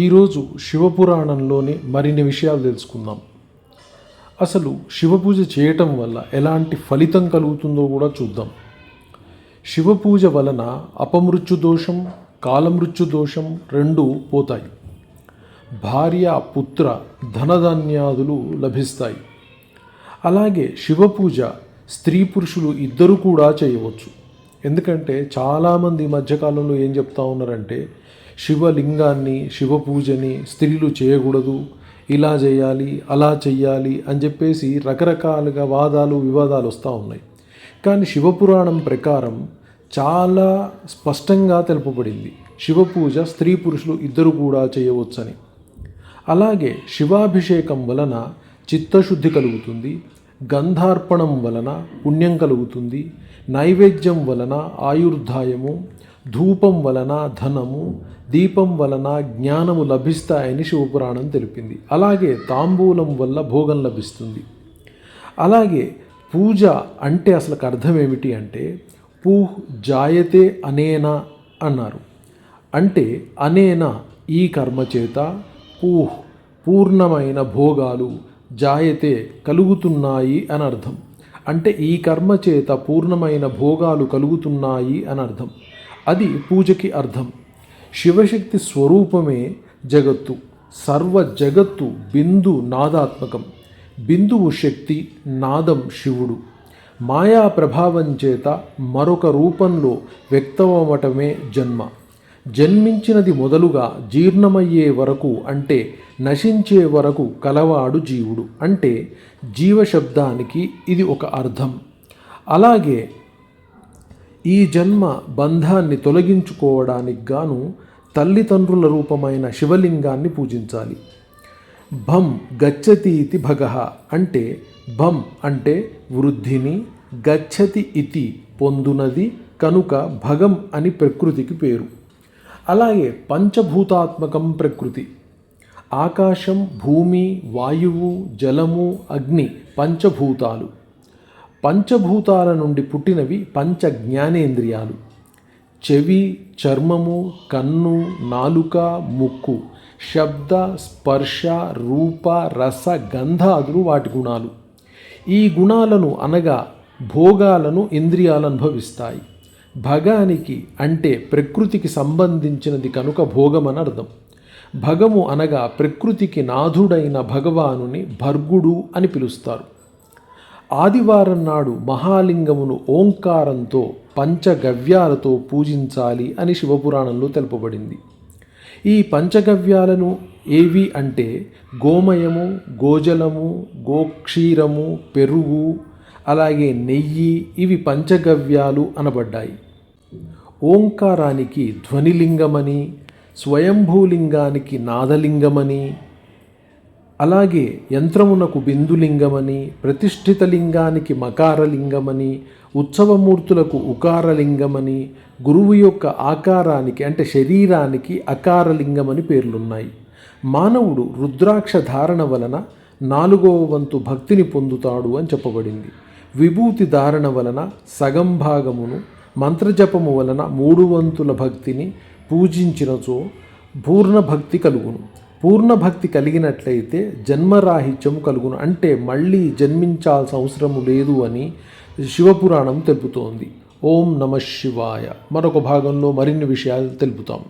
ఈరోజు శివపురాణంలోని మరిన్ని విషయాలు తెలుసుకుందాం. అసలు శివపూజ చేయటం వల్ల ఎలాంటి ఫలితం కలుగుతుందో కూడా చూద్దాం. శివపూజ వలన అపమృత్యు దోషం కాలమృత్యు దోషం రెండూ పోతాయి. భార్య పుత్ర ధనధాన్యాదులు లభిస్తాయి. అలాగే శివపూజ స్త్రీ పురుషులు ఇద్దరు కూడా చేయవచ్చు. ఎందుకంటే చాలామంది మధ్యకాలంలో ఏం చెప్తా ఉన్నారంటే శివలింగాన్ని శివపూజని స్త్రీలు చేయకూడదు. ఇలా చేయాలి అలా చెయ్యాలి అని చెప్పేసి రకరకాలుగా వాదాలు వివాదాలు వస్తూ ఉన్నాయి. కానీ శివపురాణం ప్రకారం చాలా స్పష్టంగా తెలుపబడింది. శివపూజ స్త్రీ పురుషులు ఇద్దరు కూడా చేయవచ్చని. అలాగే శివాభిషేకం వలన చిత్తశుద్ధి కలుగుతుంది. గంధార్పణం వలన పుణ్యం కలుగుతుంది. నైవేద్యం వలన ఆయుర్దాయము ధూపం వలన ధనము దీపం వలన జ్ఞానము లభిస్తాయని శివపురాణం తెలిపింది. అలాగే తాంబూలం వల్ల భోగం లభిస్తుంది. అలాగే పూజ అంటే అసలు అర్థం ఏమిటి అంటే పూ జాయతే అనేనా అన్నారు. అంటే అనేనా ఈ కర్మ చేత పూహ్ పూర్ణమైన భోగాలు జాయతే కలుగుతున్నాయి అని అర్థం. అంటే ఈ కర్మ చేత పూర్ణమైన భోగాలు కలుగుతున్నాయి అని అర్థం. అది పూజకి అర్థం. శివశక్తి స్వరూపమే జగత్తు. సర్వ జగత్తు బిందు నాదాత్మకం. బిందువు శక్తి నాదం శివుడు. మాయా ప్రభావం చేత మరొక రూపంలో వ్యక్తమవటమే జన్మ. జన్మించినది మొదలుగా జీర్ణమయ్యే వరకు అంటే నశించే వరకు కలవాడు జీవుడు. అంటే జీవశబ్దానికి ఇది ఒక అర్థం. అలాగే ఈ జన్మ బంధాన్ని తొలగించుకోవడానికి గాను తల్లిదండ్రుల రూపమైన శివలింగాన్ని పూజించాలి. భం గచ్చతి ఇతి భగ అంటే భం అంటే వృద్ధిని గచ్చతి ఇతి పొందునది కనుక భగం అని ప్రకృతికి పేరు. అలాగే పంచభూతాత్మకం ప్రకృతి. ఆకాశం భూమి వాయువు జలము అగ్ని పంచభూతాలు. పంచభూతాల నుండి పుట్టినవి పంచ జ్ఞానేంద్రియాలు చెవి చర్మము కన్ను నాలుక ముక్కు శబ్ద స్పర్శ రూప రస గంధాదులు వాటి గుణాలు. ఈ గుణాలను అనగా భోగాలను ఇంద్రియాలు అనుభవిస్తాయి. భగానికి అంటే ప్రకృతికి సంబంధించినది కనుక భోగమని అర్థం. భగము అనగా ప్రకృతికి నాథుడైన భగవానుని భర్గుడు అని పిలుస్తారు. ఆదివారం నాడు మహాలింగమును ఓంకారంతో పంచగవ్యాలతో పూజించాలి అని శివపురాణంలో తెలుపబడింది. ఈ పంచగవ్యాలను ఏవి అంటే గోమయము గోజలము గోక్షీరము పెరుగు అలాగే నెయ్యి ఇవి పంచగవ్యాలు అనబడ్డాయి. ఓంకారానికి ధ్వనిలింగమని స్వయంభూలింగానికి నాదలింగమని అలాగే యంత్రమునకు బిందులింగమని ప్రతిష్ఠిత లింగానికి మకారలింగమని ఉత్సవమూర్తులకు ఉకారలింగమని గురువు యొక్క ఆకారానికి అంటే శరీరానికి అకారలింగమని పేర్లున్నాయి. మానవుడు రుద్రాక్ష ధారణ వలన నాలుగవ వంతు భక్తిని పొందుతాడు అని చెప్పబడింది. విభూతి ధారణ వలన సగం భాగమును మంత్రజపము వలన మూడు వంతుల భక్తిని పూజించినచో పూర్ణ భక్తి కలుగును. పూర్ణ భక్తి కలిగినట్లయితే జన్మరాహిత్యం కలుగును. అంటే మళ్ళీ జన్మించాల్సిన అవసరం లేదు అని శివపురాణం తెలుపుతోంది. ఓం నమ శివాయ. మరొక భాగంలో మరిన్ని విషయాలు తెలుపుతాం.